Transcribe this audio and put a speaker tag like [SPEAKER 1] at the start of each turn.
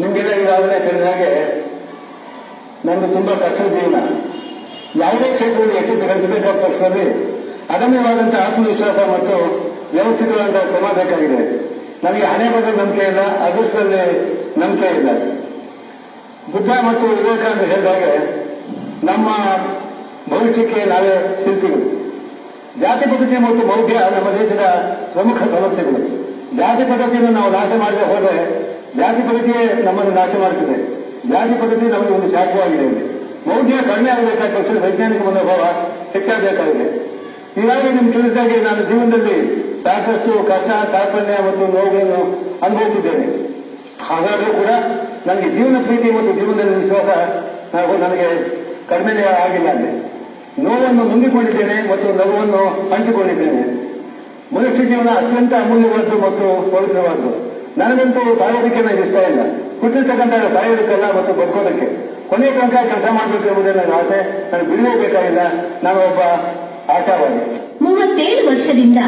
[SPEAKER 1] ನಿಮಗೆಲ್ಲ ಈಗಾಗಲೇ ತಿಳಿದ ಹಾಗೆ ನಂದು ತುಂಬಾ ಕಷ್ಟ ಜೀವನ. ಯಾವುದೇ ಕ್ಷೇತ್ರದಲ್ಲಿ ಯಶಸ್ಸು ಗಳಿಸಬೇಕಾದ ಪಕ್ಷದಲ್ಲಿ ಅದಮ್ಯವಾದಂತಹ ಆತ್ಮವಿಶ್ವಾಸ ಮತ್ತು ವ್ಯವಸ್ಥಿತವಾದಂತಹ ಶ್ರಮ ಬೇಕಾಗಿದೆ. ನನಗೆ ಹಣೆ ಬಗ್ಗೆ ನಂಬಿಕೆ ಇಲ್ಲ, ಅದೃಷ್ಟದಲ್ಲಿ ನಂಬಿಕೆ ಇಲ್ಲ. ಬುದ್ಧ ಮತ್ತು ವಿವೇಕಾನಂದ ಹೇಳಿದಾಗೆ ನಮ್ಮ ಭವಿಷ್ಯಕ್ಕೆ ನಾವೇ ಶಿಲ್ಪಿಗಳು. ಜಾತಿ ಪದ್ಧತಿ ಮತ್ತು ಬೌದ್ಧ ನಮ್ಮ ದೇಶದ ಪ್ರಮುಖ ಸಮಸ್ಯೆಗಳು. ಜಾತಿ ಪದ್ಧತಿಯನ್ನು ನಾವು ನಾಶ ಮಾಡದೆ ಹೋದರೆ ಜಾತಿ ಪದ್ಧತಿಯೇ ನಮ್ಮನ್ನು ನಾಶ ಮಾಡುತ್ತದೆ ಜಾತಿ ಪದ್ಧತಿ ನಮಗೆ ಒಂದು ಶಾಖವಾಗಿದೆ ಮೌಢ್ಯ ಕಡಿಮೆ ಆಗಬೇಕಾದ ಪಕ್ಷದ ವೈಜ್ಞಾನಿಕ ಮನೋಭಾವ ಹೆಚ್ಚಾಗಬೇಕಾಗಿದೆ. ಹೀಗಾಗಿ ನಿಮ್ಗೆ ತಿಳಿದಾಗೆ ನಾನು ಜೀವನದಲ್ಲಿ ಸಾಕಷ್ಟು ಕಷ್ಟ ಕಾರ್ಪಣ್ಯ ಮತ್ತು ನೋವುಗಳನ್ನು ಅನುಭವಿಸಿದ್ದೇನೆ. ಹಾಗಾದರೂ ಕೂಡ ನನಗೆ ಜೀವನ ಪ್ರೀತಿ ಮತ್ತು ಜೀವನದಲ್ಲಿ ವಿಶ್ವಾಸ ನನಗೆ ಕಡಿಮೆ ಆಗಿಲ್ಲ ಅಲ್ಲಿ. ನೋವನ್ನು ನುಂಗಿಕೊಂಡಿದ್ದೇನೆ ಮತ್ತು ನೋವನ್ನು ಹಂಚಿಕೊಂಡಿದ್ದೇನೆ. ಮನುಷ್ಯ ಜೀವನ ಅತ್ಯಂತ ಅಮೂಲ್ಯವಾದ್ದು ಮತ್ತು ಪವಿತ್ರವಾದ್ದು. ನನಗಂತೂ ಸಾಯೋದಕ್ಕೆ ನನಗೆ ಇಷ್ಟ ಇಲ್ಲ. ಹುಟ್ಟಿರ್ತಕ್ಕಂಥ ಸಾಯೋದಕ್ಕಲ್ಲ ಮತ್ತು ಬದುಕೋದಕ್ಕೆ. ಕೊನೆಯ ತನಕ ಕೆಲಸ ಮಾಡಬೇಕು ಎಂಬುದೇ ನನ್ನ ಆಸೆ. ನನಗೆ ಬಿಡಬೇಕಾಗಿಲ್ಲ ನಾನು ಒಬ್ಬ ಆಶಾವಾದಿ.
[SPEAKER 2] ಮೂವತ್ತೇಳು ವರ್ಷದಿಂದ